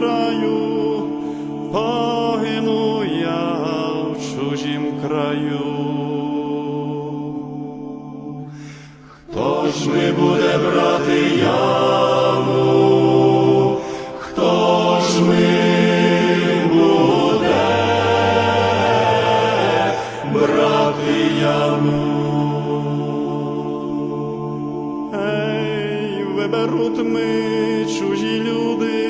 краю, погину я в чужім краю. Хто ж ми буде брати яму? Хто ж ми? Виберуть ми чужі люди,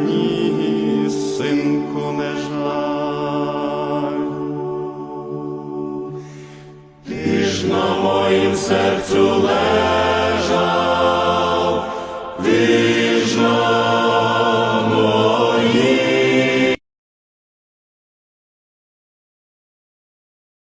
Ти ж